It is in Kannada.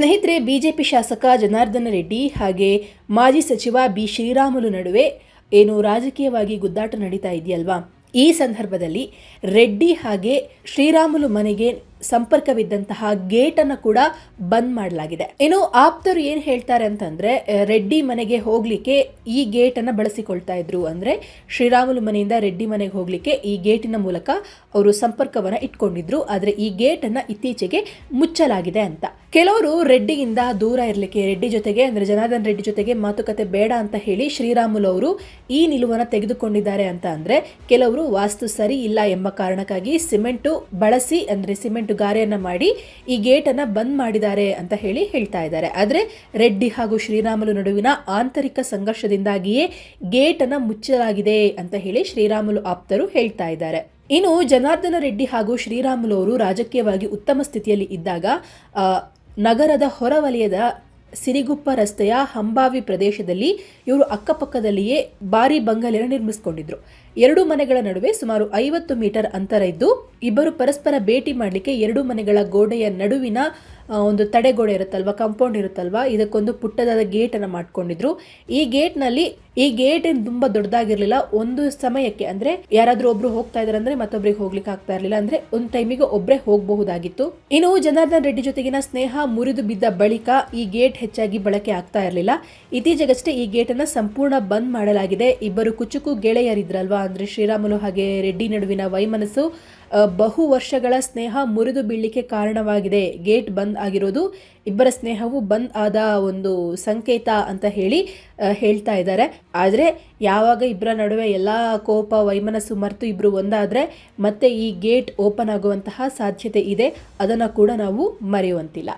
ಸ್ನೇಹಿತರೆ, ಬಿಜೆಪಿ ಶಾಸಕ ಜನಾರ್ದನ ರೆಡ್ಡಿ ಹಾಗೆ ಮಾಜಿ ಸಚಿವ ಬಿ ಶ್ರೀರಾಮುಲು ನಡುವೆ ಏನು ರಾಜಕೀಯವಾಗಿ ಗುದ್ದಾಟ ನಡೀತಾ ಇದೆಯಲ್ವಾ? ಈ ಸಂದರ್ಭದಲ್ಲಿ ರೆಡ್ಡಿ ಹಾಗೆ ಶ್ರೀರಾಮುಲು ಮನೆಗೆ ಸಂಪರ್ಕವಿದ್ದಂತಹ ಗೇಟ್ ಅನ್ನು ಕೂಡ ಬಂದ್ ಮಾಡಲಾಗಿದೆ. ಇನ್ನು ಆಪ್ತರು ಏನು ಹೇಳ್ತಾರೆ ಅಂತಂದ್ರೆ ರೆಡ್ಡಿ ಮನೆಗೆ ಹೋಗ್ಲಿಕ್ಕೆ ಈ ಗೇಟ್ ಅನ್ನ ಬಳಸಿಕೊಳ್ತಾ ಇದ್ರು ಅಂದ್ರೆ, ಶ್ರೀರಾಮುಲು ಮನೆಯಿಂದ ರೆಡ್ಡಿ ಮನೆಗೆ ಹೋಗ್ಲಿಕ್ಕೆ ಈ ಗೇಟಿನ ಮೂಲಕ ಅವರು ಸಂಪರ್ಕವನ್ನ ಇಟ್ಕೊಂಡಿದ್ರು. ಆದರೆ ಈ ಗೇಟ್ ಅನ್ನ ಇತ್ತೀಚೆಗೆ ಮುಚ್ಚಲಾಗಿದೆ ಅಂತ. ಕೆಲವರು ರೆಡ್ಡಿಯಿಂದ ದೂರ ಇರಲಿಕ್ಕೆ, ರೆಡ್ಡಿ ಜೊತೆಗೆ ಅಂದ್ರೆ ಜನಾರ್ದನ್ ರೆಡ್ಡಿ ಜೊತೆಗೆ ಮಾತುಕತೆ ಬೇಡ ಅಂತ ಹೇಳಿ ಶ್ರೀರಾಮುಲು ಅವರು ಈ ನಿಲುವನ್ನು ತೆಗೆದುಕೊಂಡಿದ್ದಾರೆ ಅಂತ ಅಂದ್ರೆ, ಕೆಲವರು ವಾಸ್ತು ಸರಿ ಇಲ್ಲ ಎಂಬ ಕಾರಣಕ್ಕಾಗಿ ಸಿಮೆಂಟು ಬಳಸಿ ಅಂದ್ರೆ ಸಿಮೆಂಟ್ ಗಾರೆಯನ್ನ ಮಾಡಿ ಈ ಗೇಟ್ ಅನ್ನ ಬಂದ್ ಮಾಡಿದ್ದಾರೆ ಅಂತ ಹೇಳಿ ಹೇಳ್ತಾ ಇದ್ದಾರೆ. ಆದ್ರೆ ರೆಡ್ಡಿ ಹಾಗೂ ಶ್ರೀರಾಮುಲು ನಡುವಿನ ಆಂತರಿಕ ಸಂಘರ್ಷದಿಂದಾಗಿಯೇ ಗೇಟನ್ನು ಮುಚ್ಚಲಾಗಿದೆ ಅಂತ ಹೇಳಿ ಶ್ರೀರಾಮುಲು ಆಪ್ತರು ಹೇಳ್ತಾ ಇದ್ದಾರೆ. ಇನ್ನು ಜನಾರ್ದನ ರೆಡ್ಡಿ ಹಾಗೂ ಶ್ರೀರಾಮುಲು ಅವರು ರಾಜಕೀಯವಾಗಿ ಉತ್ತಮ ಸ್ಥಿತಿಯಲ್ಲಿ ಇದ್ದಾಗ ನಗರದ ಹೊರವಲಯದ ಸಿರಿಗುಪ್ಪ ರಸ್ತೆಯ ಹಂಬಾವಿ ಪ್ರದೇಶದಲ್ಲಿ ಇವರು ಅಕ್ಕಪಕ್ಕದಲ್ಲಿಯೇ ಭಾರಿ ಬಂಗಲೆಯನ್ನು ನಿರ್ಮಿಸಿಕೊಂಡಿದ್ರು. ಎರಡು ಮನೆಗಳ ನಡುವೆ ಸುಮಾರು ಐವತ್ತು ಮೀಟರ್ ಅಂತರ ಇದ್ದು, ಇಬ್ಬರು ಪರಸ್ಪರ ಭೇಟಿ ಮಾಡಲಿಕ್ಕೆ ಎರಡು ಮನೆಗಳ ಗೋಡೆಯ ನಡುವಿನ ಒಂದು ತಡೆಗೋಡೆ ಇರುತ್ತಲ್ವಾ, ಕಾಂಪೌಂಡ್ ಇರುತ್ತಲ್ವಾ, ಇದಕ್ಕೊಂದು ಪುಟ್ಟದಾದ ಗೇಟ್ ಅನ್ನ ಮಾಡ್ಕೊಂಡಿದ್ರು. ಈ ಗೇಟ್ನಲ್ಲಿ ಈ ಗೇಟ್ ಏನು ತುಂಬಾ ದೊಡ್ಡದಾಗಿರಲಿಲ್ಲ. ಒಂದು ಸಮಯಕ್ಕೆ, ಅಂದ್ರೆ ಯಾರಾದರೂ ಒಬ್ರು ಹೋಗ್ತಾ ಇದ್ದಾರೆ ಅಂದ್ರೆ ಮತ್ತೊಬ್ರಿಗೆ ಹೋಗ್ಲಿಕ್ಕೆ ಆಗ್ತಾ ಇರಲಿಲ್ಲ. ಅಂದ್ರೆ ಒಂದು ಟೈಮಿಗೆ ಒಬ್ಬರೇ ಹೋಗಬಹುದಾಗಿತ್ತು. ಇನ್ನು ಜನಾರ್ದನ್ ರೆಡ್ಡಿ ಜೊತೆಗಿನ ಸ್ನೇಹ ಮುರಿದು ಬಿದ್ದ ಬಳಿಕ ಈ ಗೇಟ್ ಹೆಚ್ಚಾಗಿ ಬಳಕೆ ಆಗ್ತಾ ಇರಲಿಲ್ಲ. ಇತ್ತೀಚೆಗಷ್ಟೇ ಈ ಗೇಟ್ ಅನ್ನ ಸಂಪೂರ್ಣ ಬಂದ್ ಮಾಡಲಾಗಿದೆ. ಇಬ್ಬರು ಕುಚುಕು ಗೆಳೆಯರಿದ್ರಲ್ವಾ ಅಂದ್ರೆ ಶ್ರೀರಾಮುಲು ಹಾಗೆ ರೆಡ್ಡಿ ನಡುವಿನ ವೈಮನಸ್ಸು ಬಹು ವರ್ಷಗಳ ಸ್ನೇಹ ಮುರಿದು ಬೀಳಲಿಕ್ಕೆ ಕಾರಣವಾಗಿದೆ. ಗೇಟ್ ಬಂದ್ ಆಗಿರೋದು ಇಬ್ಬರ ಸ್ನೇಹವು ಬಂದ್ ಆದ ಒಂದು ಸಂಕೇತ ಅಂತ ಹೇಳಿ ಹೇಳ್ತಾ ಇದ್ದಾರೆ. ಆದರೆ ಯಾವಾಗ ಇಬ್ಬರ ನಡುವೆ ಎಲ್ಲ ಕೋಪ, ವೈಮನಸ್ಸು ಮರೆತು ಇಬ್ಬರು ಒಂದಾದರೆ ಮತ್ತೆ ಈ ಗೇಟ್ ಓಪನ್ ಆಗುವಂತಹ ಸಾಧ್ಯತೆ ಇದೆ. ಅದನ್ನು ಕೂಡ ನಾವು ಮರೆಯುವಂತಿಲ್ಲ.